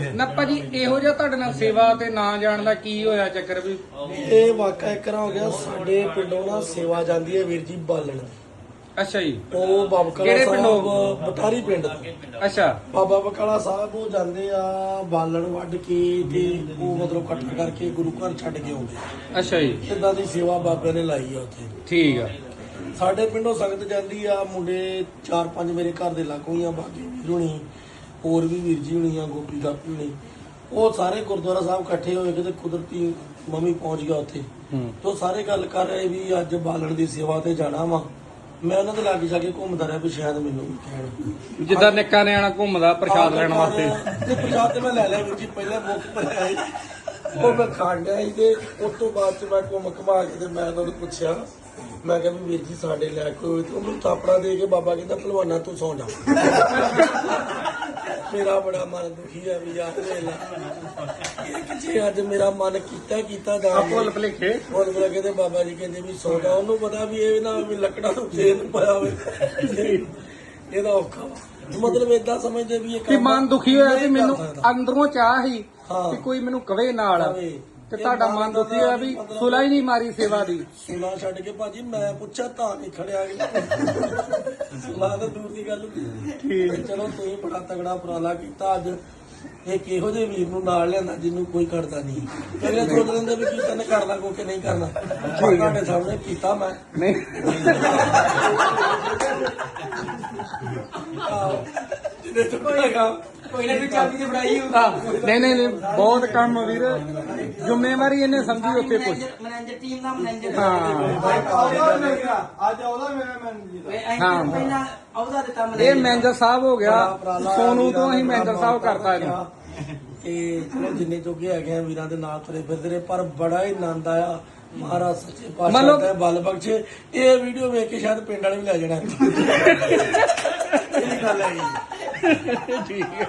ਨਾ ਭਾਜੀ ਇਹੋ ਜਿਹਾ ਤੁਹਾਡੇ ਨਾਲ ਸੇਵਾ ਤੇ ਨਾ ਜਾਣ ਦਾ ਕੀ ਹੋਇਆ ਚੱਕਰ ਵੀ? ਇਹ ਵਾਕਿਆ ਇੱਕ ਨਾ ਹੋ ਗਿਆ ਸਾਡੇ ਪਿੰਡੋਂ ਨਾ ਸੇਵਾ ਜਾਂਦੀ ਹੈ ਵੀਰ ਜੀ ਬਾਲਣ। ਦੀ। ਅੱਛਾ ਜੀ। ਉਹ ਬਾਬਾ ਕਲਾ ਕਿਹੜੇ ਸਾਹਿਬ ਪਿੰਡੋਂ? ਬਟਾਰੀ ਪਿੰਡ ਤੋਂ। ਅੱਛਾ। ਬਾਬਾ ਬਕਾਲਾ ਸਾਹਿਬ ਉਹ ਜਾਂਦੇ ਆ ਬਾਲਣ ਵੱਢ ਕੇ ਤੇ ਉਹ ਮਤਲਬ ਇਕੱਠਾ ਕਰਕੇ ਗੁਰੂ ਘਰ ਛੱਡ ਕੇ ਆਉਂਦੇ ਆ। ਅੱਛਾ ਜੀ। ਇਦਾਂ ਦੀ ਸੇਵਾ ਬਾਬੇ ਨੇ ਲਾਈ ਆ ਉੱਥੇ। ਠੀਕ ਆ। ਸਾਡੇ ਪਿੰਡੋਂ ਸੰਗਤ ਜਾਂਦੀ ਆ ਮੁੰਡੇ ਚਾਰ ਪੰਜ ਮੇਰੇ ਘਰ ਦੇ ਲਾਗੋਂ ਹੀ ਆ ਬਾਕੀ ਵੀਰ ਹੁਣੀ। ਹੋਰ ਵੀ ਵੀਰ ਜੀ ਹੁਣੀ ਆ ਗੋਪੀ ਕਾਪੀ ਹੁਣੀ। ਉਹ ਸਾਰੇ ਗੁਰਦੁਆਰਾ ਸਾਹਿਬ ਇਕੱਠੇ ਹੋਏ ਕਿਤੇ ਕੁਦਰਤੀ ਮੰਮੀ ਪਹੁੰਚ ਗਿਆ ਉੱਥੇ। ਤੋ ਸਾਰੇ ਗੱਲ ਕਰ ਰਹੇ ਵੀ ਅੱਜ ਬਾਲਣ ਦੀ ਸੇਵਾ ਤੇ ਜਾਣਾ ਵਾ। ਮੈਂ ਉਹਨਾਂ ਦੇ ਲਾਗੇ ਜਾ ਕੇ ਘੁੰਮਦਾ ਰਿਹਾ ਵੀ ਸ਼ਾਇਦ ਮੈਨੂੰ ਵੀ ਕਹਿਣ। ਜਿੱਦਾਂ ਨਿੱਕਾ ਨਿਆਣਾ ਘੁੰਮਦਾ ਪ੍ਰਸ਼ਾਦ ਲੈਣ ਵਾਸਤੇ। ਤੇ ਪ੍ਰਸ਼ਾਦ ਤੇ ਮੈਂ ਲੈ ਲਿਆ ਵੀਰ ਜੀ ਪਹਿਲਾਂ ਮੁੱਕ ਭਰਿਆ ਸੀ ਉਹ ਮੈਂ ਖਾਣ ਗਿਆ ਸੀ ਤੇ ਉਸ ਤੋਂ ਬਾਅਦ ਚ ਮੈਂ ਘੁੰਮ ਘਮਾ ਕੇ ਤੇ ਮੈਂ ਉਹਨਾਂ ਨੂੰ ਪੁੱਛਿਆ। ਮੈਂ ਕਿਹਾ ਵੀ ਵੀਰ ਜੀ ਸਾਡੇ ਲੈ ਕੋਈ ਤੇ ਉਹਨੂੰ ਥਾਪੜਾ ਦੇ ਕੇ ਬਾਬਾ ਕਹਿੰਦਾ ਭਲਵਾਨਾ ਤੂੰ ਸੌਂ ਜਾ। ਮੇਰਾ ਬੜਾ ਮਨ ਦੁਖੀ ਹੈ ਵੀ ਯਾਰ ਵੇਲਾ ਇਹ ਕਿਛੇ ਅੱਜ ਮੇਰਾ ਮਨ ਕੀਤਾ ਕੀਤਾ ਦਾ ਭੁੱਲ ਭਲੇਖੇ ਬੋਲ ਕੇ ਤੇ ਬਾਬਾ ਜੀ ਕਹਿੰਦੇ ਵੀ ਸੌ ਜਾ ਉਹਨੂੰ ਪਤਾ ਵੀ ਇਹ ਨਾ ਵੀ ਲੱਕੜਾਂ ਨੂੰ ਤੇਲ ਪਾਇਆ ਹੋਵੇ ਇਹਦਾ ਔਖਾ। ਮਤਲਬ ਇਦਾਂ ਸਮਝਦੇ ਵੀ ਇਹ ਕਿ ਮਨ ਦੁਖੀ ਹੋਇਆ ਵੀ ਮੈਨੂੰ। ਅੰਦਰੋਂ ਚਾਹ ਸੀ ਹਾਂ। ਕਿ ਕੋਈ ਮੈਨੂੰ ਕਵੇ ਨਾਲ। ਤੇ ਤੁਹਾਡਾ ਮਨ ਦੁਖੀ ਹੋਇਆ ਵੀ ਸੁਲਾ ਹੀ ਨਹੀਂ ਮਾਰੀ ਸੇਵਾ ਦੀ। ਸੁਲਾ ਛੱਡ ਕੇ ਭਾਜੀ ਮੈਂ ਪੁੱਛਿਆ ਤਾਂ ਨਹੀਂ ਖੜਿਆ ਗਿਆ ਸੁਲਾ ਤਾਂ ਦੂਰ ਦੀ ਗੱਲ ਠੀਕ। ਚਲੋ ਤੁਸੀਂ ਬੜਾ ਤਗੜਾ ਉਪਰਾਲਾ ਕੀਤਾ ਅੱਜ। ਇਹ ਕਿਹੋ ਜਿਹੇ ਵੀਰ ਨੂੰ ਨਾਲ ਲਿਆਂਦਾ ਜਿਹਨੂੰ ਕੋਈ ਕਰਦਾ ਨਹੀਂ। ਪਹਿਲੇ ਸੋਚ ਲੈਂਦੇ ਵੀ ਕੀਤਾ ਨੇ ਕਰਨਾ ਕੋ ਕਿ ਨਹੀਂ ਕਰਨਾ। ਤੁਹਾਡੇ ਸਾਹਮਣੇ ਕੀਤਾ ਮੈਂ। ਨਹੀਂ। ਜਿਹਨੇ ਚੁੱਕੇਗਾ ਕੋਈ ਨਾ ਵੀ ਚਾਬੀ ਤੇ ਫੜਾਈ ਹੋਊ ਨਹੀਂ ਨਹੀਂ ਨਹੀਂ ਬਹੁਤ ਕੰਮ ਵੀਰ। ਜ਼ਿੰਮੇਵਾਰੀ ਇਹਨੇ ਸਮਝੀ ਉੱਥੇ ਕੁਝ ਮੈਨੇਜਰ ਟੀਮ ਦਾ ਮੈਨੇਜਰ ਹਾਂ। ਅੱਜ ਆਉਦਾ ਮੇਰਾ ਮੈਨੇਜਰ ਹਾਂ। ਹਾਂ ਪਹਿਲਾਂ ਉਹਦਾ ਦਿੱਤਾ ਇਹ ਮੈਨੇਜਰ ਮੈਨੇਜਰ ਸਾਹਿਬ ਹੋ ਗਿਆ। ਸੋਨੂ ਤੋਂ ਅਸੀਂ ਮੈਨੇਜਰ ਸਾਹਿਬ ਕਰਤਾ ਇਹਨੂੰ। ਤੇ ਚਲੋ ਜਿੰਨੇ ਜੋਗੇ ਹੈਗੇ ਆ ਵੀਰਾਂ ਦੇ ਨਾਲ ਤੁਰੇ ਫਿਰਦੇ ਪਰ ਬੜਾ ਹੀ ਆਨੰਦ ਆਇਆ। ਮਹਾਰਾਜ ਸੱਚੇ ਪਾਤਸ਼ਾਹ ਦਾ ਬਲ ਬਖਸ਼ੇ। ਇਹ ਵੀਡੀਓ ਵੇਖ ਕੇ ਸ਼ਾਇਦ ਪਿੰਡ ਵਾਲੇ ਵੀ ਲੈ ਜਾਣਾ। ਇਹ ਗੱਲ ਹੈ ਠੀਕ ਹੈ।